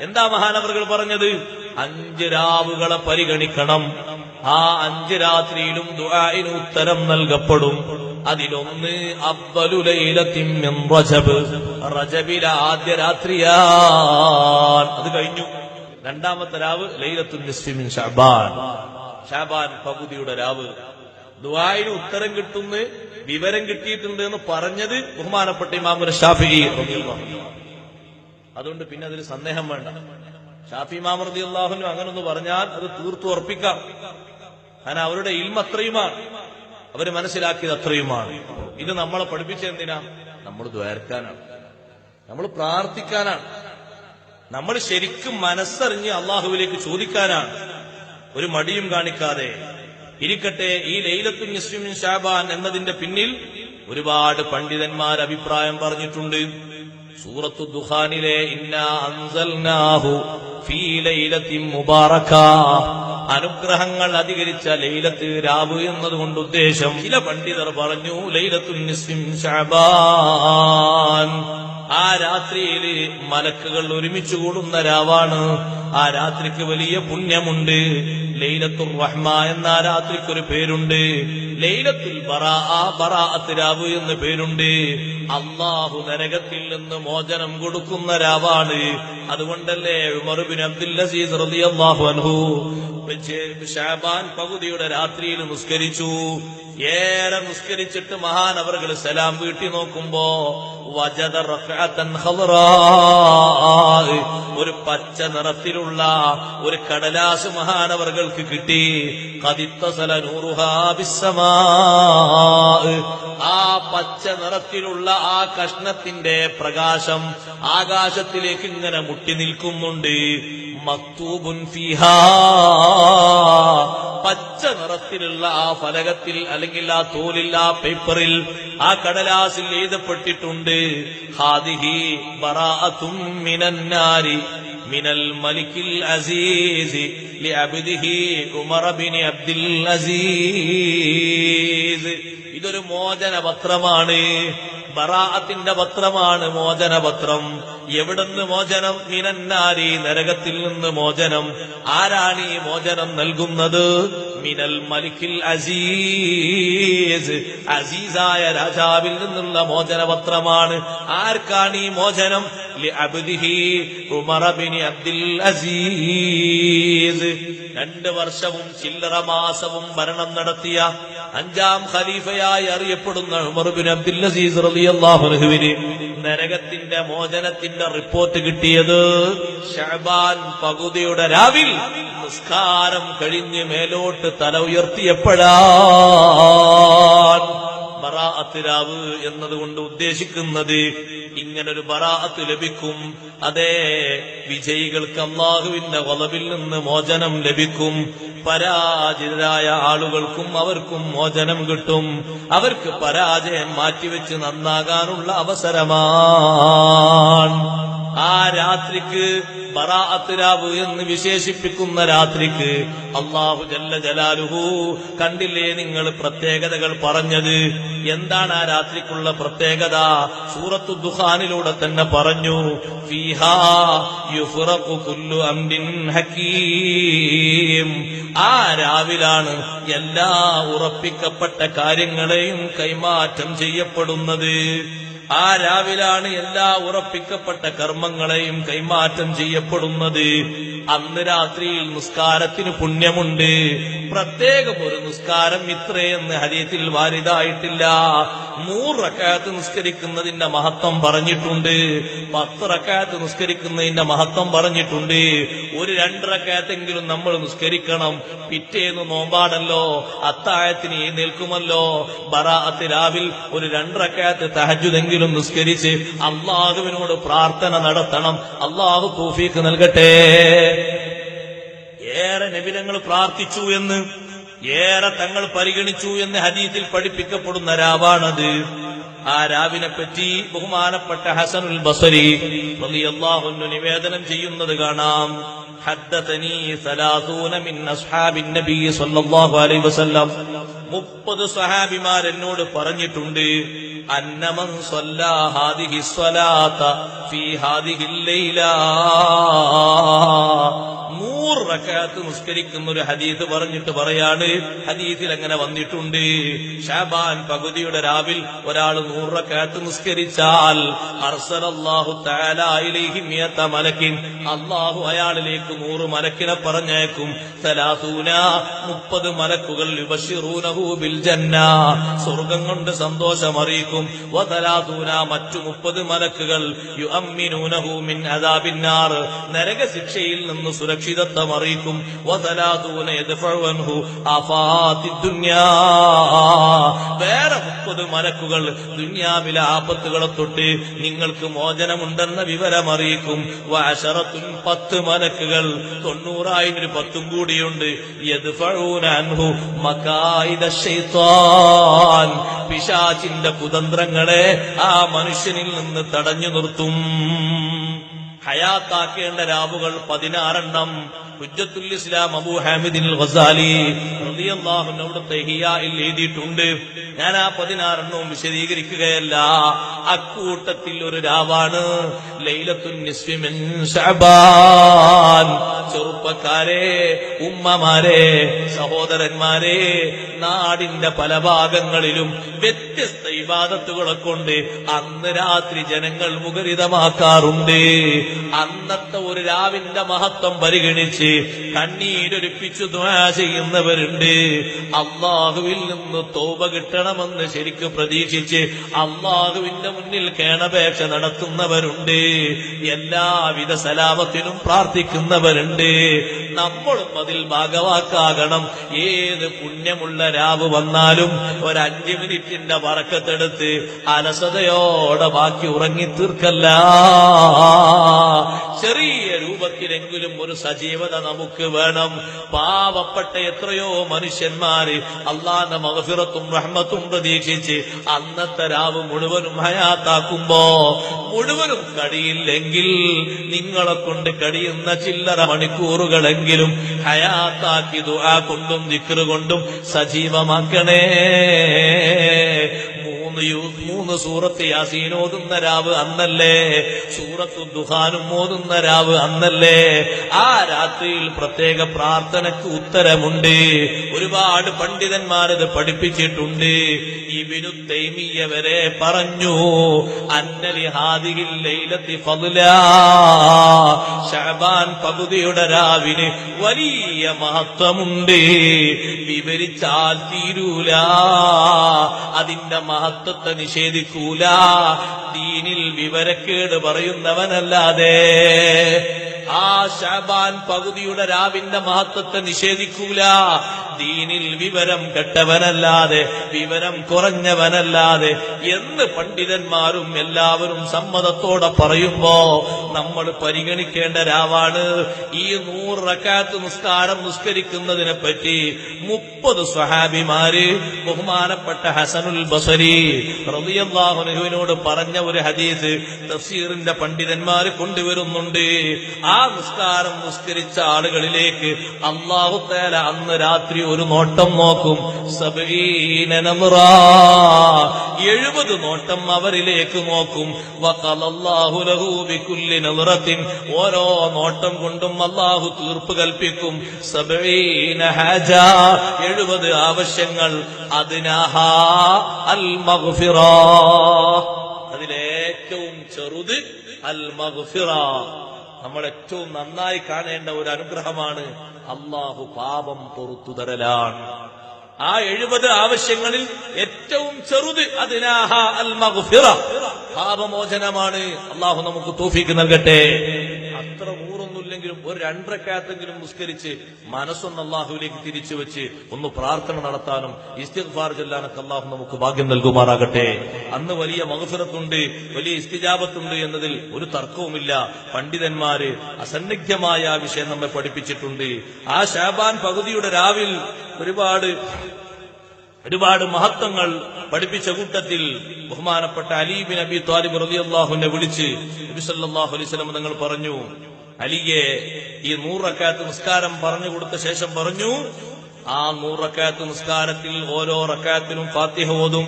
എന്താ മഹാനവറുകൾ പറഞ്ഞത്? അഞ്ച് രാവുകളെ പരിഗണിക്കണം. ആ അഞ്ച് രാത്രിയിലും ദുആഇന് ഉത്തരം നൽകപ്പെടും. അതിലൊന്ന് അബ്ബലുലൈലത്തിൻ റജബ്. റജബിലെ ആദ്യ രാത്രിയാൻ അത് കഴിഞ്ഞു. രണ്ടാമത്തെ രാവ് ലൈലത്തുൻ നിസ്ഫിമിൻ ഷഅബാൻ ഷാബാൻ പകുതിയുടെ രാവ്. ദുആയിന് ഉത്തരം കിട്ടുന്ന വിവരം കിട്ടിയിട്ടുണ്ട് എന്ന് പറഞ്ഞത് ബഹുമാനപ്പെട്ട റളിയല്ലാഹു അൻഹു. അതുകൊണ്ട് പിന്നെ അതിൽ സന്ദേഹം വേണ്ട. ഷാഫി ഇമാം അള്ളാഹുനും അങ്ങനൊന്ന് പറഞ്ഞാൽ അത് തീർത്തു ഉറപ്പിക്കാം. കാരണം അവരുടെ ഇൽമ അത്രയുമാണ്. അവർ മനസ്സിലാക്കിയത് അത്രയുമാണ്. ഇത് നമ്മളെ പഠിപ്പിച്ച എന്തിനാ? നമ്മൾ ദ്വാരക്കാനാണ്. നമ്മൾ പ്രാർത്ഥിക്കാനാണ്. നമ്മൾ ശരിക്കും മനസ്സറിഞ്ഞ് അള്ളാഹുവിലേക്ക് ചോദിക്കാനാണ്. ഒരു മടിയും കാണിക്കാതെ. ഇരിക്കട്ടെ ഈ ലൈലത്തു നിസ്വിൻ ഷാബാൻ എന്നതിന്റെ പിന്നിൽ ഒരുപാട് പണ്ഡിതന്മാർ അഭിപ്രായം പറഞ്ഞിട്ടുണ്ട്. സൂറത്തു ദുഖാനിലെ ഇന്നാ അൻസൽനാഹു ഫീ ലൈലത്തിൻ മുബാറക അനുഗ്രഹങ്ങൾ അധികരിച്ച ലൈലത്ത് രാവ് എന്നതുകൊണ്ട് ഉദ്ദേശം ചില പണ്ഡിതർ പറഞ്ഞു ലൈലത്തുൽ നിസ്ഫിൻ ഷാബാൻ ആ രാത്രിയിൽ മലക്കുകൾ ഒരുമിച്ച് കൂടുന്ന രാവാണ്. ആ രാത്രിക്ക് വലിയ പുണ്യമുണ്ട്. ലൈലത്തുൽ റഹ്മ എന്ന രാത്രിക്കൊരു പേരുണ്ട്. ലൈലത്തുൽ ബറാ ബറ അത്തിരാവ് എന്ന് പേരുണ്ട്. അള്ളാഹു നരകത്തിൽ നിന്ന് മോചനം കൊടുക്കുന്ന രാവാണ്. അതുകൊണ്ടല്ലേ ഉമർ ബിൻ അബ്ദുൽ അസീസ് റളിയല്ലാഹു അൻഹു ഷാബാൻ പകുതിയുടെ രാത്രിയിൽ നിസ്കരിച്ചു ഏറെ നിസ്കരിച്ചിട്ട് മഹാൻ മഹാനവറുകൾ സലാം വീട്ടി നോക്കുമ്പോ. ഒരു പച്ച നിറത്തിലുള്ള ഒരു കടലാസ് മഹാനവറുകൾക്ക് കിട്ടി നൂറുഹാ ബിസ്സമാ. ആ പച്ച നിറത്തിലുള്ള ആ കഷ്ണത്തിന്റെ പ്രകാശം ആകാശത്തിലേക്ക് ഇങ്ങനെ മുട്ടി നിൽക്കുന്നുണ്ട് മക്തൂബുൻ ഫിഹാ. പച്ച നിറത്തിലുള്ള ആ ഫലകത്തിൽ അല്ലെങ്കിൽ ആ തോലിൽ ആ പേപ്പറിൽ ആ കടലാസിൽ എഴുതപ്പെട്ടിട്ടുണ്ട്. ഹാദിഹി ബറാഅത്തും മിനന്നാരി മിനൽ മലിക്കിൽ അസീസ് ലിഅബ്ദിഹി ഉമർ ബിൻ അബ്ദുൽ അസീസ്. ഇതൊരു മോചന പത്രമാണ് ബറാഅത്തിന്റെ പത്രമാണ് മോചനപത്രം. എവിടുന്ന് മോചനം? മിനന്നാരി നരകത്തിൽ നിന്ന് മോചനം. ആരാണ് ഈ മോചനം നൽകുന്നത്? മിനൽ മലിക്കിൽ അസീസ്. അസീസായ രാജാവിൽ നിന്നുള്ള മോചനപത്രമാണ്. ആർക്കാണ് ഈ മോചനം? അബ്ദുൽ അസീസ്. രണ്ട് വർഷവും ചില്ലറ മാസവും ഭരണം നടത്തിയ അഞ്ചാം ഖലീഫയായി അറിയപ്പെടുന്ന ഉമർബിൻ അബ്ദുൽ അസീസ് റളിയല്ലാഹു അൻഹുവിന് നരകത്തിന്റെ മോചനത്തിന്റെ റിപ്പോർട്ട് കിട്ടിയത് ഷഹബാൻ പകുതിയുടെ രാവിൽ നിസ്കാരം കഴിഞ്ഞ് മേലോട്ട് തല ഉയർത്തിയപ്പോഴാണ് ബറാഅത്ത് രാവ് എന്നതുകൊണ്ട് ഉദ്ദേശിക്കുന്നത് ഇങ്ങനൊരു ബറാഅത്ത് ലഭിക്കും. അതേ വിജയികൾക്ക് അള്ളാഹുവിന്റെ വളവിൽ നിന്ന് മോചനം ലഭിക്കും. പരാജിതരായ ആളുകൾക്കും അവർക്കും മോചനം കിട്ടും. അവർക്ക് പരാജയം മാറ്റിവെച്ച് നന്നാകാനുള്ള അവസരമാണ് ആ രാത്രിക്ക് ബറാഅത്ത് രാവ് എന്ന് വിശേഷിപ്പിക്കുന്ന രാത്രിക്ക് അള്ളാഹു ജല്ല ജലാലുഹു കണ്ടില്ലേ നിങ്ങൾ പ്രത്യേകതകൾ പറഞ്ഞത്? എന്താണ് ആ രാത്രിക്കുള്ള പ്രത്യേകത? സൂറത്തു ദുഹാനിലൂടെ തന്നെ പറഞ്ഞു ആ രാവിലാണ് എല്ലാ ഉറപ്പിക്കപ്പെട്ട കാര്യങ്ങളെയും കൈമാറ്റം ചെയ്യപ്പെടുന്നത്. ആ രാവിലാണ് എല്ലാ ഉറപ്പിക്കപ്പെട്ട കർമ്മങ്ങളെയും കൈമാറ്റം ചെയ്യപ്പെടുന്നത്. അന്ന് രാത്രിയിൽ നിസ്കാരത്തിന് പുണ്യമുണ്ട്. പ്രത്യേകം ഒരു നിസ്കാരം ഇത്രയെന്ന് ഹരീത്തിൽ വാരിതായിട്ടില്ല. നൂറക്കാലത്ത് നിസ്കരിക്കുന്നതിന്റെ മഹത്വം പറഞ്ഞിട്ടുണ്ട്. പത്ത് റക്കാത്ത് നിസ്കരിക്കുന്നതിന്റെ മഹത്വം പറഞ്ഞിട്ടുണ്ട്. ഒരു രണ്ടരക്കാലത്തെങ്കിലും നമ്മൾ നിസ്കരിക്കണം. പിറ്റേന്ന് നോമ്പാടല്ലോ അത്താഴത്തിന് നിൽക്കുമല്ലോ ബറാഅത്ത് രാവിൽ ഒരു രണ്ടരക്കാലത്ത് തഹജുതെങ്കിലും നിസ്കരിച്ച് അള്ളാഹുവിനോട് പ്രാർത്ഥന നടത്തണം. അള്ളാഹു തൂഫീക്ക് നൽകട്ടെ. ഏറെ നബിലങ്ങൾ പ്രാർത്ഥിച്ചു എന്ന് ഏറെ തങ്ങൾ പരിഗണിച്ചു എന്ന് ഹദീത്തിൽ പഠിപ്പിക്കപ്പെടുന്ന രാവാണത്. ആ രാവിനെ പറ്റി ബഹുമാനപ്പെട്ട ഹസനുൽ ബസരി റളിയല്ലാഹുന്നു നിവേദനം ചെയ്യുന്നത് കാണാം. ഹദ്ദതനി സലാസൂന മിൻ നബി അലൈഹി വസല്ലം. 30 സഹാബിമാർ എന്നോട് പറഞ്ഞിട്ടുണ്ട് അന്നമൻ സല്ലാ ഹാദിഹി ഫീ റക്കാത്ത് നിസ്കരിക്കുന്ന ഒരു ഹദീസ് പറഞ്ഞിട്ട് പറയാണ് ഹദീസിൽ അങ്ങനെ വന്നിട്ടുണ്ട്. ഷാബാൻ പകുതിയുടെ രാവിൽ ഒരാൾ നൂറ് റക്കാത്ത് നിസ്കരിച്ചാൽ അർസലല്ലാഹു മലക്കിൻ അള്ളാഹു അയാളിലേക്ക് നൂറ് മലക്കിനെ പറഞ്ഞേക്കും തലാസൂന മുപ്പത് മലക്കുകൾ ബിൽ ജന്ന സ്വർഗം കൊണ്ട് സന്തോഷം അറിയിക്കും. വതലാസൂന മറ്റു മുപ്പത് മലക്കുകൾ യുഅമ്മിനൂനഹു മിൻ അദാബിന്നാർ. നരക ശിക്ഷയിൽ നിന്ന് സുരക്ഷിതത്വം ദുനിയാ. വേറെ മുപ്പത് മലക്കുകൾ ദുന്യാവിലെ ആപത്തുകളെ തൊട്ട് നിങ്ങൾക്ക് മോചനമുണ്ടെന്ന വിവരം അറിയിക്കും. വാശറത്തും പത്ത് മലക്കുകൾ തൊണ്ണൂറായി ഒരു പത്തും കൂടിയുണ്ട്. പിശാചിന്റെ കുതന്ത്രങ്ങളെ ആ മനുഷ്യനിൽ നിന്ന് തടഞ്ഞു നിർത്തും. ഹയാത്താക്കേണ്ട രാവുകൾ പതിനാറെണ്ണം. ഹുജ്ജത്തുൽ ഇസ്ലാം അബു ഹാമിദിൻ ഗസാലി റളിയല്ലാഹു അൻഹു അവിടുത്തെ ഹിയായിൽ എഴുതിയിട്ടുണ്ട്. ഞാൻ ആ പതിനാറെണ്ണവും വിശദീകരിക്കുകയല്ല. അക്കൂട്ടത്തിൽ ഒരു രാവാണ്. ലൈലത്തുൻ ചെറുപ്പക്കാരെ ഉമ്മമാരെ സഹോദരന്മാരെ നാടിന്റെ പല ഭാഗങ്ങളിലും വ്യത്യസ്ത ഇബാദത്തുകളെ കൊണ്ട് അന്ന് രാത്രി ജനങ്ങൾ മുഖരിതമാക്കാറുണ്ട്. അന്നത്തെ ഒരു രാവിന്റെ മഹത്വം പരിഗണിച്ച് കണ്ണീരൊലിപ്പിച്ചു ദ്വാ ചെയ്യുന്നവരുണ്ട്. അള്ളാഹുവിൽ നിന്ന് തോപ കിട്ടണമെന്ന് ശരിക്കും പ്രതീക്ഷിച്ച് അള്ളാഹുവിന്റെ മുന്നിൽ കേണപേക്ഷ നടത്തുന്നവരുണ്ട്. എല്ലാവിധ സലാമത്തിനും പ്രാർത്ഥിക്കുന്നവരുണ്ട്. നമ്മളും അതിൽ ഭാഗവാക്കാകണം. ഏത് പുണ്യമുള്ള രാവ് വന്നാലും ഒരു മിനിറ്റിന്റെ വറക്കത്തെടുത്ത് അലസതയോടെ ബാക്കി ഉറങ്ങി തീർക്കല്ല ചെറിയ രൂപത്തിലെങ്കിലും ഒരു സജീവത നമുക്ക് വേണം. പാവപ്പെട്ട എത്രയോ മനുഷ്യന്മാര് അള്ളാന്റെ മഹഫിറത്തും റഹ്മത്തും പ്രതീക്ഷിച്ച് അന്നത്തെ രാവ് മുഴുവനും ഹയാത്താക്കുമ്പോ മുഴുവനും കഴിയില്ലെങ്കിൽ നിങ്ങളെ കൊണ്ട് കഴിയുന്ന ചില്ലറ മണിക്കൂറുകളെങ്കിലും ഹയാത്താക്കി ദുആ കൊണ്ടും ദിക്കറുകൊണ്ടും സജീവമാക്കണേ. മൂന്ന് സൂറത്ത് യാസീൻ ഓതുന്ന രാവ് അന്നല്ലേ? സൂറത്തു ദുഹാനും ഓതുന്ന രാവ് അന്നല്ലേ? ആ രാത്രിയിൽ പ്രത്യേക പ്രാർത്ഥനയ്ക്ക് ഉത്തരമുണ്ട്. ഒരുപാട് പണ്ഡിതന്മാരത് പഠിപ്പിച്ചിട്ടുണ്ട്. ഈ തൈമിയ വരെ പറഞ്ഞു അന്നലി ഹാദിഹിൽ ലൈലത്തി ഫതുല ഷഹബാൻ പകുതിയുടെ രാവിന് വലിയ മഹത്വമുണ്ട്. വിവരിച്ചാൽ തീരൂല അതിന്റെ മഹത്വത്തെ നിഷേധിക്കൂല. ദീനിൽ വിവരക്കേട് പറയുന്നവനല്ലാതെ ആ ഷാബാൻ പകുതിയുടെ രാവിന്റെ മഹത്വത്തെ നിഷേധിക്കൂല. ദീനിൽ വിവരം കെട്ടവനല്ലാതെ വിവരം കുറഞ്ഞവനല്ലാതെ എന്ന് പണ്ഡിതന്മാരും എല്ലാവരും സമ്മതത്തോടെ പറയുമ്പോ നമ്മൾ പരിഗണിക്കേണ്ട രാവാണ്. ഈ നൂറ് നിസ്കാരം നിസ്കരിക്കുന്നതിനെ പറ്റി മുപ്പത് സ്വഹാബിമാര് ബഹുമാനപ്പെട്ട ഹസനുൽ ബസരി റബിയാഹുനുവിനോട് പറഞ്ഞ ഒരു ഹദീസ് തഫ്സീറിന്റെ പണ്ഡിതന്മാര് കൊണ്ടുവരുന്നുണ്ട്. ആ നിസ്കാരം നിസ്കരിച്ച ആളുകളിലേക്ക് അള്ളാഹു തേല അന്ന് രാത്രി ഒരു നോട്ടം നോക്കും. സബീനമുറ നമ്റാ. എഴുപത് നോട്ടം അവരിലേക്ക് നോക്കും. വഖലല്ലാഹു ലഹു ബികുല്ലി നമ്റത്തിൻ. ഓരോ നോട്ടം കൊണ്ടും അള്ളാഹു തീർപ്പ് കൽപ്പിക്കും. സബീന എഴുപത് ആവശ്യങ്ങൾ. അതിനാഹാ മഗ്ഫിറ അതിലേറ്റവും ചെറുത് അൽ മഗ്ഫിറ നമ്മൾ ഏറ്റവും നന്നായി കാണേണ്ട ഒരു അനുഗ്രഹമാണ് അള്ളാഹു പാപം പൊറത്തു തരലാണ് ആ എഴുപത് ആവശ്യങ്ങളിൽ ഏറ്റവും ചെറുത് അതിനാഹ അൽ പാപമോചനമാണ്. അള്ളാഹു നമുക്ക് തോഫിക്ക് നൽകട്ടെ. അത്ര ഒരു രണ്ടരക്കാത്തെങ്കിലും നിസ്കരിച്ച് മനസ്സൊന്ന് അള്ളാഹുവിലേക്ക് തിരിച്ചു വെച്ച് ഒന്ന് പ്രാർത്ഥന നടത്താനും ഇസ്തിഗ്ഫാർ ചെല്ലാനൊക്കെ അള്ളാഹു നമുക്ക് ഭാഗ്യം നൽകുമാറാകട്ടെ. അന്ന് വലിയ മഹഫിറത്തുണ്ട് വലിയ ഇസ്തിജാബത്തുണ്ട് എന്നതിൽ ഒരു തർക്കവുമില്ല. പണ്ഡിതന്മാര് അസന്നിഗ്ധമായ ആ വിഷയം നമ്മെ പഠിപ്പിച്ചിട്ടുണ്ട്. ആ ഷാബാൻ പകുതിയുടെ രാവിൽ ഒരുപാട് ഒരുപാട് മഹത്വങ്ങൾ പഠിപ്പിച്ച കൂട്ടത്തിൽ ബഹുമാനപ്പെട്ട അലീബിൻ അബി താലിബ് റളിയല്ലാഹുവിനെ വിളിച്ച് അലൈഹി വസല്ലം തങ്ങൾ പറഞ്ഞു അലിയെ ഈ നൂറക്കാത്ത് നിസ്കാരം പറഞ്ഞു കൊടുത്ത ശേഷം പറഞ്ഞു ആ നൂറക്കാത്ത് നിസ്കാരത്തിൽ ഓരോ റക്കാത്തിനും ഫാത്തിഹ ഓതും.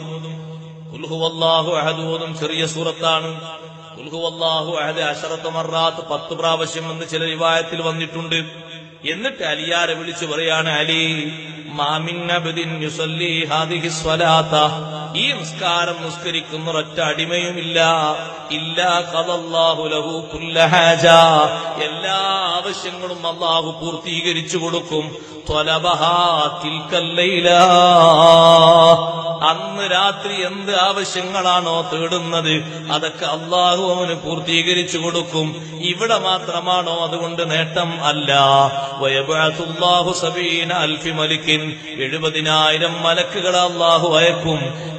ഉൽഹുവല്ലാഹു അഹദ് ഓതും ചെറിയ സൂറത്താണ്. ഉൽഹുവല്ലാഹു അഹദ് അഷറത്ത് മറാത്ത് പത്ത് പ്രാവശ്യം എന്ന് ചില റിവായത്തിൽ വന്നിട്ടുണ്ട്. എന്നിട്ട് അലിയാരെ വിളിച്ചു പറയാണ് അലി മാമിൻ അബ്ദിൻ യുസല്ലി ഹാദിഹി സ്വലാത്ത ഈ നിസ്കാരം നിസ്കരിക്കുന്ന ഒറ്റ അടിമയുമില്ല. ഇല്ലാ ഖദല്ലാഹു ലഹു കുല്ല എല്ലാ ആവശ്യങ്ങളും അള്ളാഹു പൂർത്തീകരിച്ചു കൊടുക്കും. അന്ന് രാത്രി എന്ത് ആവശ്യങ്ങളാണോ തേടുന്നത് അതൊക്കെ അള്ളാഹു അവന് പൂർത്തീകരിച്ചു കൊടുക്കും. ഇവിടെ മാത്രമാണോ അതുകൊണ്ട് നേട്ടം അല്ല. വയബഅത്തുല്ലാഹു സബീന അൽഫി മലിക്കിൻ. എഴുപതിനായിരം മലക്കുകൾ അള്ളാഹു അയക്കും.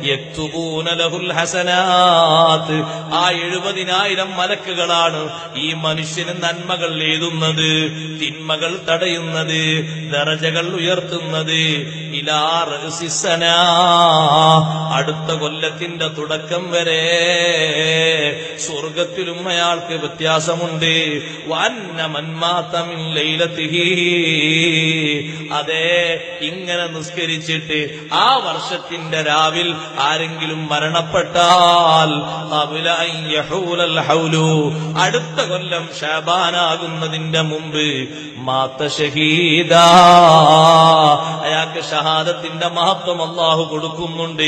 ഹസനാത്ത്. ആ എഴുപതിനായിരം മലക്കുകളാണ് ഈ മനുഷ്യന് നന്മകൾ എഴുതുന്നത് തിന്മകൾ തടയുന്നത് ദറജകൾ ഉയർത്തുന്നത്. ഇലാ റഅസിസ്സന. അടുത്ത കൊല്ലത്തിന്റെ തുടക്കം വരെ സ്വർഗത്തിലും അയാൾക്ക് വ്യത്യാസമുണ്ട് വന്ന മന്മാത്തമിൻ ലൈലത്തിഹി അതെ ഇങ്ങനെ നിസ്കരിച്ചിട്ട് ആ വർഷത്തിന്റെ രാവിൽ ആരെങ്കിലും മരണപ്പെട്ടാൽ. അടുത്ത കൊല്ലം ഷാബാനാകുന്നതിന്റെ മുമ്പ് മാത്ത ഷഹീദ അയാൾക്ക് ഷഹാദത്തിന്റെ മഹത്വം അള്ളാഹു കൊടുക്കുന്നുണ്ട്.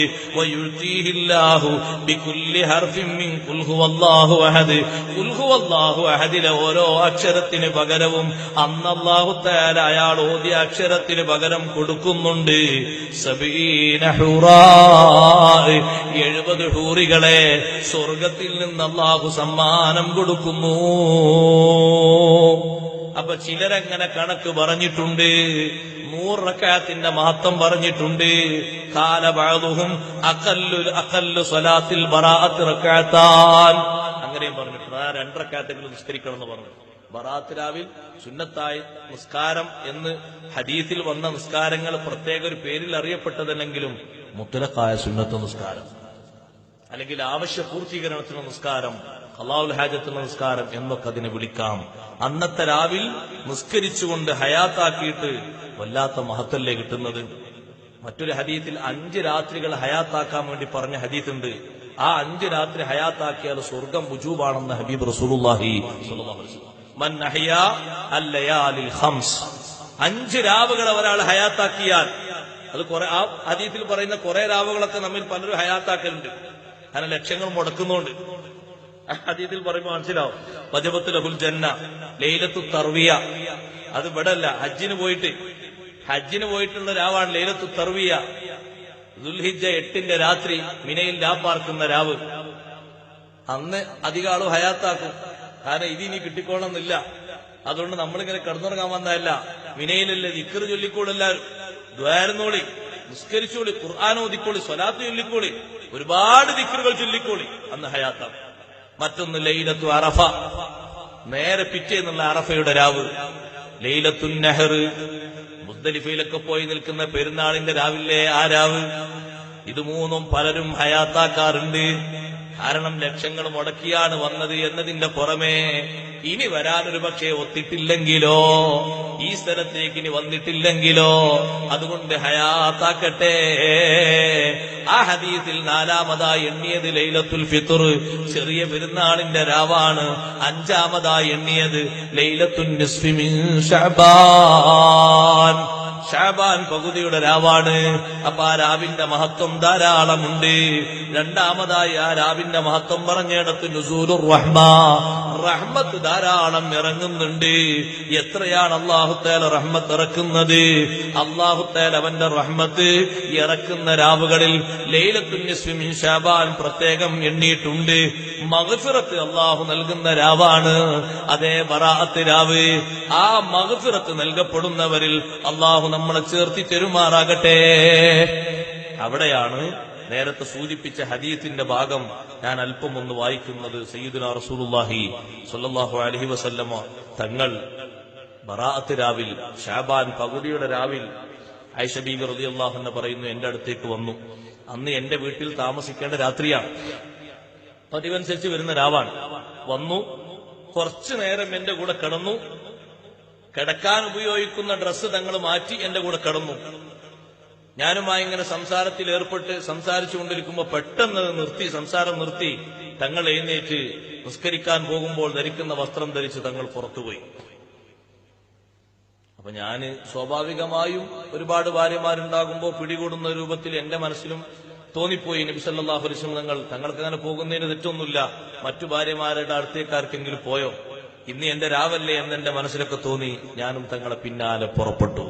ഓരോ അക്ഷരത്തിന് പകരവും അന്ന് അള്ളാഹു തയാല അയാൾ ഓതിയ അക്ഷരത്തിന് പകരം കൊടുക്കുന്നുണ്ട്. എഴുപത് ഹൂറികളെ സ്വർഗത്തിൽ നിന്ന് അള്ളാഹു സമ്മാനം കൊടുക്കുന്നു. അപ്പൊ ചിലരങ്ങനെ കണക്ക് പറഞ്ഞിട്ടുണ്ട് നൂറക്കാത്തിന്റെ മഹത്വം പറഞ്ഞിട്ടുണ്ട്. കാലബാദുഹും അക്കല്ലു അക്കല്ലു സ്വലാത്തിൽ ബറാഅത്ത് റക്കാത്താൻ. അങ്ങനെയും പറഞ്ഞിട്ടുണ്ട്. ആ രണ്ടരക്കാത്തെങ്കിലും നിസ്കരിക്കണം എന്ന് പറഞ്ഞു. ബറാത്ത് രാവിൽ സുന്നത്തായി നിസ്കാരം എന്ന് ഹദീസിൽ വന്ന നിസ്കാരങ്ങൾ പ്രത്യേക ഒരു പേരിൽ അറിയപ്പെട്ടതല്ലെങ്കിലും മുത്തലക്കായ സുന്നത്ത് നിസ്കാരം. അല്ലെങ്കിൽ ആവശ്യ പൂർത്തീകരണത്തിന് നിസ്കാരം. അള്ളാഹുൽ ഹാജത്ത് നമസ്കാരം എന്നൊക്കെ അതിനെ വിളിക്കാം. അന്നത്തെ രാവിൽ നിസ്കരിച്ചുകൊണ്ട് ഹയാത്താക്കിയിട്ട് വല്ലാത്ത മഹത്തല്ലേ കിട്ടുന്നത്? മറ്റൊരു ഹദീത്തിൽ അഞ്ച് രാത്രികൾ ഹയാത്താക്കാൻ വേണ്ടി പറഞ്ഞ ഹദീത്തുണ്ട്. ആ അഞ്ച് രാത്രി ഹയാത്താക്കിയാൽ സ്വർഗം ബുജൂബാണെന്ന് ഹബീബ് ഖംസ്. അഞ്ച് രാവുകൾ ഒരാൾ ഹയാത്താക്കിയാൽ അത് കുറെ ആ ഹദീത്തിൽ പറയുന്ന കുറെ രാവുകളൊക്കെ നമ്മിൽ പലരും ഹയാത്താക്കലുണ്ട്. അങ്ങനെ ലക്ഷങ്ങൾ മുടക്കുന്നുണ്ട്. ആ ഹദീത്തിൽ പറയുമ്പോൾ മനസ്സിലാവും. വജബത്ത് ലഹുൽ ജന്ന ലൈലത്തു തർവിയ. അത് ഇവിടല്ല ഹജ്ജിന് പോയിട്ട്. ഹജ്ജിന് പോയിട്ടുള്ള രാവാണ് ലൈലത്തു തർവിയ. ദുൽഹിജ എട്ടിന്റെ രാത്രി മിനയിൽ രാപ്പാർക്കുന്ന രാവ്. അന്ന് അധികം ആളും ഹയാത്താക്കും. കാരണം ഇത് ഇതിനി കിട്ടിക്കോണമെന്നില്ല അതുകൊണ്ട് നമ്മളിങ്ങനെ കിടന്നുറങ്ങാൻ വന്നതല്ല. മിനയിലല്ലേ ദിക്കറ് ചൊല്ലിക്കോളെല്ലാരും ദ്വാരന്നോളി നിസ്കരിച്ചോളി ഖുർആാനോദിക്കോളി സ്വലാത്ത് ചൊല്ലിക്കോളി. ഒരുപാട് ദിക്കറുകൾ ചൊല്ലിക്കോളി. അന്ന് ഹയാത്താക്കും. മറ്റൊന്ന് ലൈലത്തു അറഫ. നേരെ പിറ്റേന്നുള്ള അറഫയുടെ രാവ്. ലൈലത്തു നെഹർ മുസ്ദലിഫയിലൊക്കെ പോയി നിൽക്കുന്ന പെരുന്നാളിന്റെ രാവിലെ ആ രാവ്. ഇത് മൂന്നും പലരും ഹയാത്താക്കാറുണ്ട്. കാരണം ലക്ഷങ്ങൾ മുടക്കിയാണ് വന്നത് എന്നതിന്റെ പുറമേ ഇനി വരാനൊരു പക്ഷേ ഒത്തിട്ടില്ലെങ്കിലോ ഈ സ്ഥലത്തേക്ക് ഇനി വന്നിട്ടില്ലെങ്കിലോ അതുകൊണ്ട് ഹയാത്താക്കട്ടെ. ആ ഹദീസിൽ നാലാമതായി എണ്ണിയത് ലൈലത്തുൽ ഫിത്തുർ ചെറിയ പെരുന്നാളിന്റെ രാവാണ്. അഞ്ചാമതായി എണ്ണിയത് ലൈലത്തുൻ നിസ്ഫി മിൻ ശഅബാൻ ഷാബാൻ പകുതിയുടെ രാവാണ്. അപ്പൊ ആ രാവിന്റെ മഹത്വം ധാരാളമുണ്ട്. രണ്ടാമതായി ആ രാവിന്റെ മഹത്വം പറഞ്ഞിടത്ത് നുസൂലുർ റഹ്മ. റഹ്മത്ത് ധാരാളം ഇറങ്ങുന്നുണ്ട്. എത്രയാണ് അള്ളാഹുത്തേല റഹ്മത്ത് ഇറക്കുന്നത്? അള്ളാഹുത്തേല അവന്റെ റഹ്മത്ത് ഇറക്കുന്ന രാവുകളിൽ ലൈലത്തുന്യസ്വിമിൻ ഷാബാൻ പ്രത്യേകം എണ്ണിയിട്ടുണ്ട്. മഹഫിറത്ത് അള്ളാഹു നൽകുന്ന രാവാണ്. അതേ ബറാഅത്ത് രാവ്. ആ മഹഫിറത്ത് നൽകപ്പെടുന്നവരിൽ അള്ളാഹു നമ്മളെ ചേർത്തി തെരുമാറാകട്ടെ. അവിടെയാണ് നേരത്തെ സൂചിപ്പിച്ച ഹദീത്തിന്റെ ഭാഗം ഞാൻ അല്പം ഒന്ന് വായിക്കുന്നത് സയ്യിദുന റസൂലുല്ലാഹി സ്വല്ലല്ലാഹു അലൈഹി വസല്ലമ തങ്ങൾ ബറാഅത്ത് രാവിൽ ഷാബാൻ പകുതിയുടെ രാവിൽ ഐഷ ബീബി റളിയല്ലാഹു അൻഹ പറയുന്നു എന്റെ അടുത്തേക്ക് വന്നു. അന്ന് എന്റെ വീട്ടിൽ താമസിക്കേണ്ട രാത്രിയാണ്. പതിവനുസരിച്ച് വരുന്ന രാവാണ്. വന്നു. കുറച്ചു നേരം എന്റെ കൂടെ കിടന്നു. കിടക്കാൻ ഉപയോഗിക്കുന്ന ഡ്രസ്സ് തങ്ങൾ മാറ്റി എന്റെ കൂടെ കിടന്നു. ഞാനുമായി ഇങ്ങനെ സംസാരത്തിൽ ഏർപ്പെട്ട് സംസാരിച്ചു കൊണ്ടിരിക്കുമ്പോൾ പെട്ടെന്ന് നിർത്തി സംസാരം നിർത്തി തങ്ങൾ എഴുന്നേറ്റ് നിസ്കരിക്കാൻ പോകുമ്പോൾ ധരിക്കുന്ന വസ്ത്രം ധരിച്ച് തങ്ങൾ പുറത്തുപോയി. അപ്പൊ ഞാൻ സ്വാഭാവികമായും ഒരുപാട് ഭാര്യമാരുണ്ടാകുമ്പോൾ പിടികൂടുന്ന രൂപത്തിൽ എന്റെ മനസ്സിലും തോന്നിപ്പോയി. നബി തങ്ങൾ തങ്ങൾക്ക് അങ്ങനെ പോകുന്നതിന് തെറ്റൊന്നുമില്ല. മറ്റു ഭാര്യമാരുടെ അടുത്തേക്കാർക്കെങ്കിലും പോയോ? ഇന്ന് എന്റെ രാവല്ലേ എന്ന് എന്റെ മനസ്സിലൊക്കെ തോന്നി ഞാനും തങ്ങളെ പിന്നാലെ പുറപ്പെട്ടു.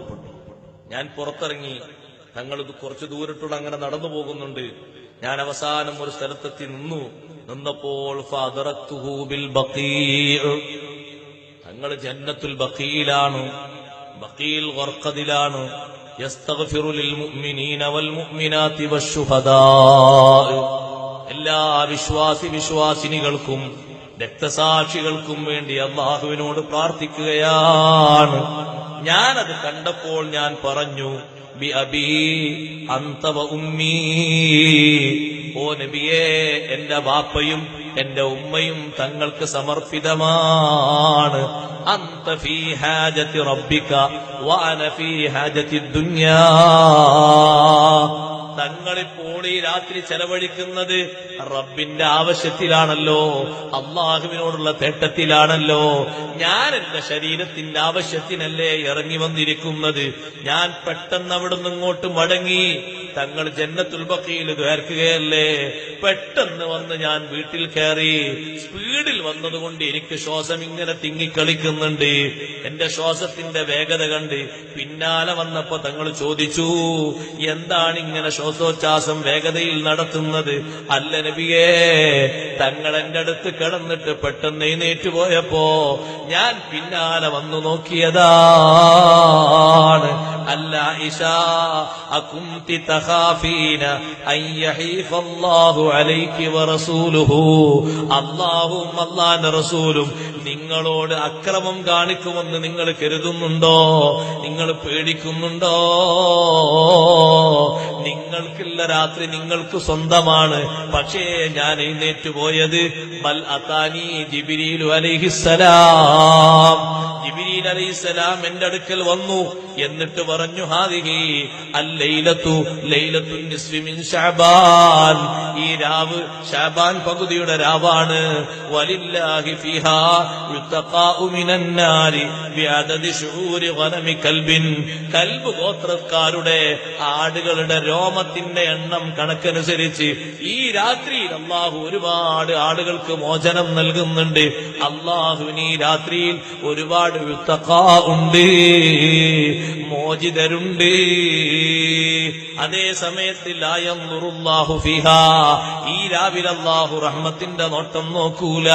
ഞാൻ പുറത്തിറങ്ങി തങ്ങൾ ഇത് കുറച്ചു ദൂരത്തോടെ അങ്ങനെ നടന്നു പോകുന്നുണ്ട്. ഞാൻ അവസാനം ഒരു സ്ഥലത്തെത്തി നിന്നു. നിന്നപ്പോൾ തങ്ങൾ ജന്നത്തുൽ ബക്കീലാണ് ബക്കീൽ വർക്കതിലാണ് എല്ലാ വിശ്വാസി വിശ്വാസിനികൾക്കും രക്തസാക്ഷികൾക്കും വേണ്ടി അള്ളാഹുവിനോട് പ്രാർത്ഥിക്കുകയാണ്. ഞാനത് കണ്ടപ്പോൾ ഞാൻ പറഞ്ഞു ബി അബി അന്തവ ഉമ്മീ. ഓ നബിയേ എന്റെ ബാപ്പയും എന്റെ ഉമ്മയും തങ്ങൾക്ക് സമർപ്പിതമാണ്. അന്ത ഫീ ഹാജത്തി റബ്ബിക വാന ഫീ ഹാജത്തി ദുനിയാ. തങ്ങളിപ്പോൾ ഈ രാത്രി ചെലവഴിക്കുന്നത് റബ്ബിന്റെ ആവശ്യത്തിലാണല്ലോ അള്ളാഹുവിനോടുള്ള തേട്ടത്തിലാണല്ലോ. ഞാൻ എന്റെ ശരീരത്തിന്റെ ആവശ്യത്തിനല്ലേ ഇറങ്ങി വന്നിരിക്കുന്നത്? ഞാൻ പെട്ടെന്ന് അവിടുന്ന് ഇങ്ങോട്ട് മടങ്ങി. തങ്ങൾ ജന്നത്തുൽ ബക്കയിൽ കയർക്കുകയല്ലേ പെട്ടെന്ന് വന്ന് ഞാൻ വീട്ടിൽ കയറി സ്പീഡിൽ വന്നതുകൊണ്ട് എനിക്ക് ശ്വാസം ഇങ്ങനെ തിങ്ങിക്കളിക്കുന്നുണ്ട്. എന്റെ ശ്വാസത്തിന്റെ വേഗത കണ്ട് പിന്നാലെ വന്നപ്പോ തങ്ങൾ ചോദിച്ചു എന്താണ് ഇങ്ങനെ ശ്വാസോച്ഛാസം വേഗതയിൽ നടത്തുന്നത്? അല്ല നബിയേ തങ്ങൾ എന്റെ അടുത്ത് കിടന്നിട്ട് പെട്ടെന്ന് എഴുന്നേറ്റ് പോയപ്പോ ഞാൻ പിന്നാലെ വന്നു നോക്കിയതാണ്. അല്ല ഇഷാ അകുംതി തഖാഫീന أن يحيف الله عليك ورسوله اللهم الله റസൂലും നിങ്ങളോട് അക്രമം കാണിക്കുമെന്ന് നിങ്ങൾ കരുതുന്നുണ്ടോ? നിങ്ങൾ പേടിക്കുന്നുണ്ടോ? നിങ്ങൾക്കില്ല രാത്രി നിങ്ങൾക്ക് സ്വന്തമാണ്. പക്ഷേ ഞാൻ എഴുന്നേറ്റ് പോയത് ബൽ അതാനി ജിബിരിയിൽ അലൈഹിസ്സലാം ജിബിരിയിൽ അലൈഹിസ്സലാം എന്റെ അടുക്കൽ വന്നു. എന്നിട്ട് പറഞ്ഞു ഹാദിഹി അല്ലൈലത്തു മിൻ ഈ രാവ് ഷാബാൻ പകുതിയുടെ രാവാണ്. വലില്ലാഹി ഫിഹാ യുത്തഖാഉ മിനന്നാരി നാരി ബിഅദദി ശുഊരി ഗനമി കൽബിൻ. കൽബ് ഗോത്രക്കാരുടെ ആടുകളുടെ രോമത്തിന്റെ എണ്ണം കണക്കനുസരിച്ച് ഈ രാത്രിയിൽ അള്ളാഹു ഒരുപാട് ആടുകൾക്ക് മോചനം നൽകുന്നുണ്ട്. അള്ളാഹുവിന് ഈ രാത്രിയിൽ ഒരുപാട് യുത്തഖാ ഉണ്ട്. മോചിതരുണ്ട്. അതേ സമയത്തിൽ ആയന്നുറുല്ലാഹു ഫിഹാ. ഈ രാവിലെ അല്ലാഹു റഹ്മത്തിന്റെ നോട്ടം നോക്കൂല.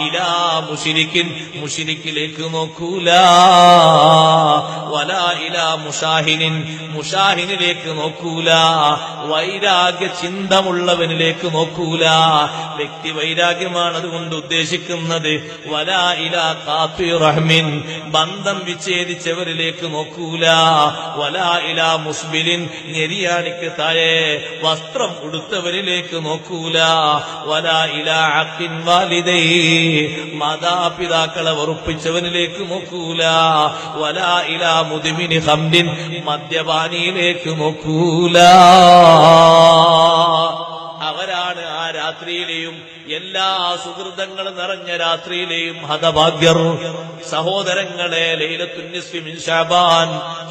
ഇലാ മുഷിരിക്കിൻ മുഷിരിക്കിലേക്ക് നോക്കൂല. വല ഇലാ മുഷാഹിനിൻ മുഷാഹിനിലേക്ക് നോക്കൂല. വൈരാഗ്യ ചിന്തമുള്ളവനിലേക്ക് നോക്കൂല. വ്യക്തി വൈരാഗ്യമാണ് അതുകൊണ്ട് ഉദ്ദേശിക്കുന്നത് വല ഇലാ കാത്തു റഹ്മിൻ ബന്ധം വിച്ഛേദിച്ചവരിലേക്ക് നോക്കൂല. വല ഇലാ മുസ്ബിലിൻ ഞെരിയാണിക്ക് താഴെ വസ്ത്രം ഉടുത്തവരിലേക്ക് നോക്കൂല. വല ഇലാ അക്കിൻ വാലിദൈ. മാതാപിതാക്കളെ വറുപ്പിച്ചവനിലേക്ക് നോക്കൂല. വല ഇലാ മുതുമിനി ഹംദിൻ മദ്യപാനിയിലേക്ക് നോക്കൂല. അവരാണ് ആ രാത്രിയിലെയും എല്ലാ സുഹൃതങ്ങളും നിറഞ്ഞ രാത്രിയിലെയും ഹതഭാഗ്യർ. സഹോദരങ്ങളെ ലൈലത്തുന്നിസ്വിമിൻ ഷാബാൻ.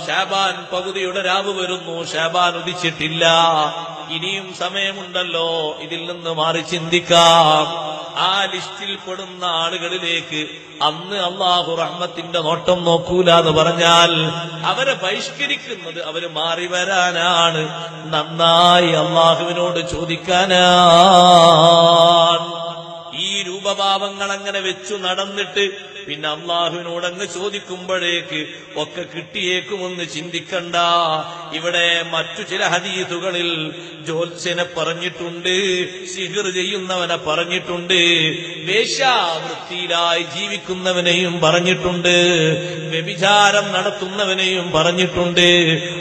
ഷാബാൻ പകുതിയുടെ രാവ് വരുന്നു ഷാബാൻ ഉദിച്ചിട്ടില്ല. ഇനിയും സമയമുണ്ടല്ലോ ഇതിൽ നിന്ന് മാറി ചിന്തിക്കാം. ആ ലിസ്റ്റിൽ പെടുന്ന ആളുകളിലേക്ക് അന്ന് അള്ളാഹു റഹ്മത്തിന്റെ നോട്ടം നോക്കൂല എന്ന് പറഞ്ഞാൽ അവരെ ബഹിഷ്കരിക്കുന്നത് അവർ മാറി വരാനാണ്. നന്നായി അള്ളാഹുവിനോട് ചോദിക്കാനാണ് ഈ രൂപഭാവങ്ങൾ അങ്ങനെ വെച്ചു നടന്നിട്ട് പിന്നെ അള്ളാഹുവിനോട് അങ്ങ് ചോദിക്കുമ്പോഴേക്ക് ഒക്കെ കിട്ടിയേക്കുമെന്ന് ചിന്തിക്കണ്ട. ഇവിടെ മറ്റു ചില ഹദീസുകളിൽ ജോത്സ്യനെ പറഞ്ഞിട്ടുണ്ട് സിഹിർ ചെയ്യുന്നവനെ പറഞ്ഞിട്ടുണ്ട് വേശ്യാവൃത്തിയിലായി ജീവിക്കുന്നവനെയും പറഞ്ഞിട്ടുണ്ട് വ്യഭിചാരം നടത്തുന്നവനെയും പറഞ്ഞിട്ടുണ്ട്.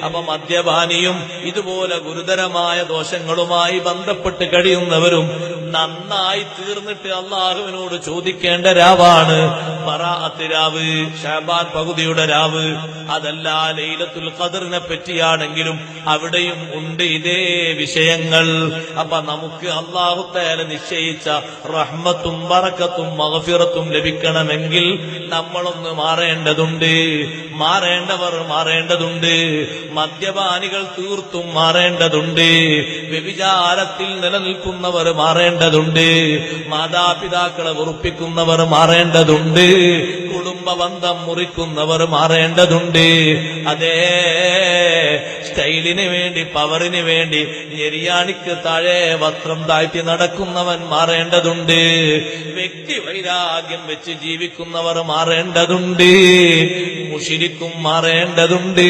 അപ്പൊ മദ്യപാനിയും ഇതുപോലെ ഗുരുതരമായ ദോഷങ്ങളുമായി ബന്ധപ്പെട്ട് കഴിയുന്നവരും നന്നായി തീർന്നിട്ട് അള്ളാഹുവിനോട് ചോദിക്കേണ്ട രാവാണ്. ബറാഅത്ത് രാവ് ഷാബാൻ പകുതിയുടെ രാവ്. അതല്ല ലൈലത്തുൽ ഖദറിനെ പറ്റിയാണെങ്കിലും അവിടെയും ഉണ്ട് ഇതേ വിഷയങ്ങൾ. അപ്പൊ നമുക്ക് അള്ളാഹു തേല നിശ്ചയിച്ച റഹ്മത്തും വറക്കത്തും മഹഫിറത്തും ലഭിക്കണമെങ്കിൽ നമ്മളൊന്ന് മാറേണ്ടതുണ്ട്. മാറേണ്ടവർ മാറേണ്ടതുണ്ട്. മദ്യപാനികൾ തീർത്തും മാറേണ്ടതുണ്ട്. വ്യഭിചാരത്തിൽ നിലനിൽക്കുന്നവർ മാറേണ്ടതുണ്ട്. മാതാപിതാക്കളെ വെറുപ്പിക്കുന്നവർ മാറേണ്ടതുണ്ട്. കുടുംബ ബന്ധം മുറിക്കുന്നവർ മാറേണ്ടതുണ്ട്. അതേ സ്റ്റൈലിന് വേണ്ടി പവറിന് വേണ്ടി ഞെരിയാണിക്ക് താഴെ വസ്ത്രം താഴ്ത്തി നടക്കുന്നവൻ മാറേണ്ടതുണ്ട്. വ്യക്തി വൈരാഗ്യം വെച്ച് ജീവിക്കുന്നവർ മാറേണ്ടതുണ്ട്. മുഷിരിക്കും മാറേണ്ടതുണ്ട്.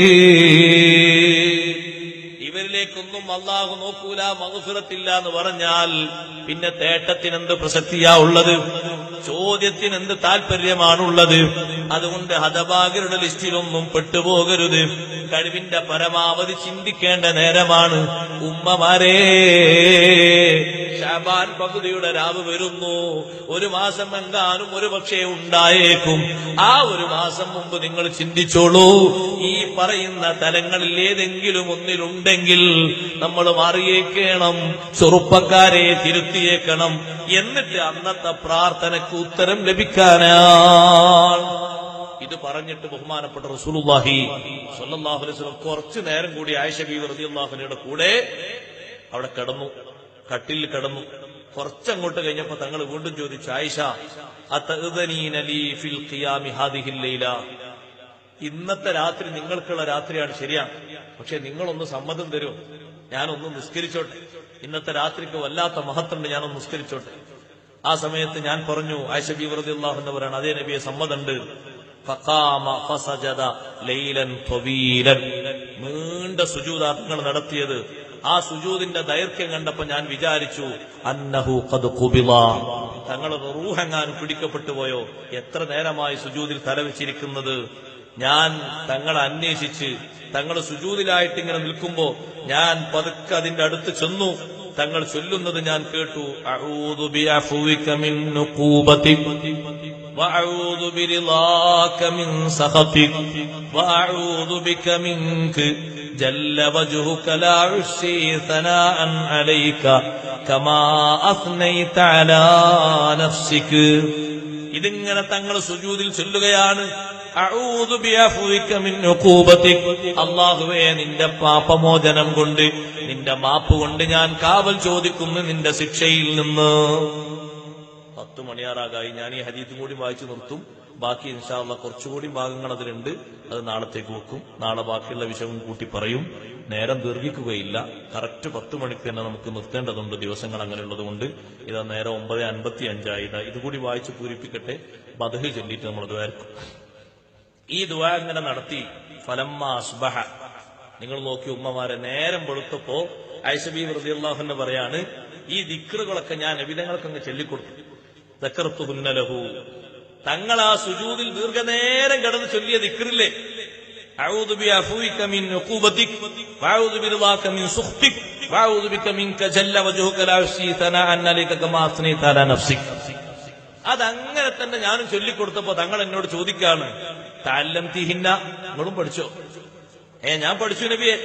ഇവരിലേക്കൊന്നും അള്ളാഹു നോക്കൂല മനുസുരത്തില്ല എന്ന് പറഞ്ഞാൽ പിന്നെ തേട്ടത്തിനെന്ത് പ്രസക്തിയാ ഉള്ളത്? ചോദ്യത്തിന് എന്ത് താല്പര്യമാണുള്ളത്? അതുകൊണ്ട് ഹതഭാഗരുടെ ലിസ്റ്റിലൊന്നും പെട്ടുപോകരുത്. കഴിവിന്റെ പരമാവധി ചിന്തിക്കേണ്ട നേരമാണ്. ഉമ്മമാരേ ഷാബാൻ പകുതിയുടെ രാവ് വരുന്നു. ഒരു മാസം എങ്കാനും ഒരു പക്ഷേ ഉണ്ടായേക്കും. ആ ഒരു മാസം മുമ്പ് നിങ്ങൾ ചിന്തിച്ചോളൂ. ഈ പറയുന്ന തലങ്ങളിൽ ഏതെങ്കിലും ഒന്നിലുണ്ടെങ്കിൽ നമ്മൾ മാറിയേക്കണം ചെറുപ്പക്കാരെ തിരുത്തിയേക്കണം. എന്നിട്ട് അന്നത്തെ പ്രാർത്ഥനയ്ക്ക് ഉത്തരം ലഭിക്കാനാണ്. ഇത് പറഞ്ഞിട്ട് ബഹുമാനപ്പെട്ട റസൂലുള്ളാഹി സ്വല്ലല്ലാഹു അലൈഹി വസല്ലം കുറച്ചു നേരം കൂടി ആയിഷ ബീവി റളിയല്ലാഹുവിനയുടെ കൂടെ അവിടെ കിടന്നു കട്ടിൽ കിടന്നു. കുറച്ചങ്ങോട്ട് കഴിഞ്ഞപ്പോ തങ്ങൾ വീണ്ടും ചോദിച്ചു ആയിഷ ഇന്നത്തെ രാത്രി നിങ്ങൾക്കുള്ള രാത്രിയാണ് ശരിയാ. പക്ഷെ നിങ്ങളൊന്ന് സമ്മതം തരുമോ ഞാനൊന്ന് നിസ്കരിച്ചോട്ടെ. ഇന്നത്തെ രാത്രിക്ക് വല്ലാത്ത മഹത്തുണ്ട് ഞാനൊന്ന് നിസ്കരിച്ചോട്ടെ. ആ സമയത്ത് ഞാൻ പറഞ്ഞു ആയിഷ ബീവി റളിയല്ലാഹു എന്ന് പറയാണ് അതേ നബിയെ സമ്മതമുണ്ട്. നീണ്ട സുജൂദാർത്ഥങ്ങൾ നടത്തിയത്. ആ സുജൂദിന്റെ ദൈർഘ്യം കണ്ടപ്പോ ഞാൻ വിചാരിച്ചു അന്നഹു ഖുബിള. തങ്ങൾ റൂഹെങ്ങാനും പിടിക്കപ്പെട്ടു പോയോ? എത്ര നേരമായി സുജൂദിൽ തലവെച്ചിരിക്കുന്നത്? ഞാൻ തങ്ങളെ അന്വേഷിച്ച് തങ്ങൾ സുജൂദിലായിട്ട് ഇങ്ങനെ നിൽക്കുമ്പോ ഞാൻ പതുക്കെ അതിന്റെ അടുത്ത് ചെന്നു. തങ്ങൾ ചൊല്ലുന്നത് ഞാൻ കേട്ടു ഇതിങ്ങനെ തങ്ങൾ സുജൂതിൽ ചൊല്ലുകയാണ് അല്ലാഹുവേ നിന്റെ പാപമോചനം കൊണ്ട് നിന്റെ മാപ്പ് കൊണ്ട് ഞാൻ കാവൽ ചോദിക്കുന്നു നിന്റെ ശിക്ഷയിൽ നിന്ന്. പത്ത് മണിയാറാകായി. ഞാൻ ഈ ഹരീത്തും കൂടി വായിച്ചു നിർത്തും. ബാക്കി ഇൻഷാള്ള കുറച്ചുകൂടി ഭാഗങ്ങൾ അതിലുണ്ട്. അത് നാളത്തേക്ക് വെക്കും. നാളെ ബാക്കിയുള്ള വിഷയവും കൂട്ടി പറയും. നേരം ദീർഘിക്കുകയില്ല. കറക്റ്റ് പത്ത് മണിക്ക് തന്നെ നമുക്ക് നിർത്തേണ്ടതുണ്ട്. ദിവസങ്ങൾ അങ്ങനെയുള്ളത് കൊണ്ട്. ഇതാ നേരം ഒമ്പത് അൻപത്തി അഞ്ചായിട്ട് ഇതുകൂടി വായിച്ച് പൂരിപ്പിക്കട്ടെ. ബദഹ് ചൊല്ലിയിട്ട് നമ്മൾ ദ്വാരക്കും ഈ ദുആ ഇങ്ങനെ നടത്തി. ഫലമ്മ അസ്ബഹ. നിങ്ങൾ നോക്കി ഉമ്മമാരെ നേരം വെളുത്തപ്പോ ഐഷബി വൃതിയുള്ളാഹുന്ന് പറയാണ് ഈ ദിക്റുകളൊക്കെ ഞാൻ എവിധങ്ങൾക്ക് അങ്ങ് ചൊല്ലിക്കൊടുത്തു. ദക്കർത്തു ഹുന്നലഹു തങ്ങൾ ആ സുജൂതിൽ ദീർഘനേരം കിടന്ന് ചൊല്ലിയ ദിക്റില്ലേ? അതങ്ങനെ തന്നെ ഞാനും ചൊല്ലിക്കൊടുത്തപ്പോ തങ്ങൾ എന്നോട് ചോദിക്കാണ് താല്ലം തിഹിന്ന നിങ്ങളും പഠിച്ചോ? ഏ ഞാൻ പഠിച്ചു നബിയെ.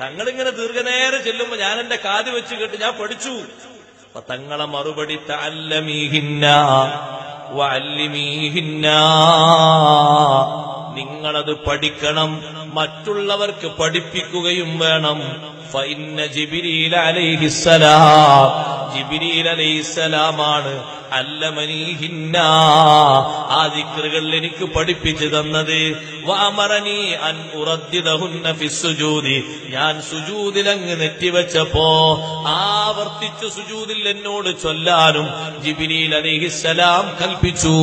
തങ്ങളിങ്ങനെ ദീർഘനേരം ചെല്ലുമ്പോ ഞാൻ എന്റെ കാത് വെച്ച് കേട്ട് ഞാൻ പഠിച്ചു. അപ്പൊ തങ്ങളെ മറുപടി തല്ലമീഹിന്ന വാല്യമീഹിന്ന നിങ്ങളത് പഠിക്കണം. മറ്റുള്ളവർക്ക് പഠിപ്പിക്കുകയും വേണം. ഫൈന ജിബിരീൽ അലൈഹിസ്സലാം. ജിബിരീൽ അലൈഹിസ്സലാമാണ് അല്ലമനീഹിന്ന. ആ ദിക്റുകൾ എനിക്ക് പഠിപ്പിച്ചു തന്നത്. വാമറനി അൻ ഉറദ്ദിദഹുന്ന ഫിസ്സുജൂദി ഞാൻ സുജൂദിൽ അങ്ങ് നെറ്റിവെച്ചപ്പോ ആവർത്തിച്ച് സുജൂദിൽ എന്നോട് ചൊല്ലാനും ജിബിരീൽ അലൈഹിസ്സലാം കൽപ്പിച്ചു.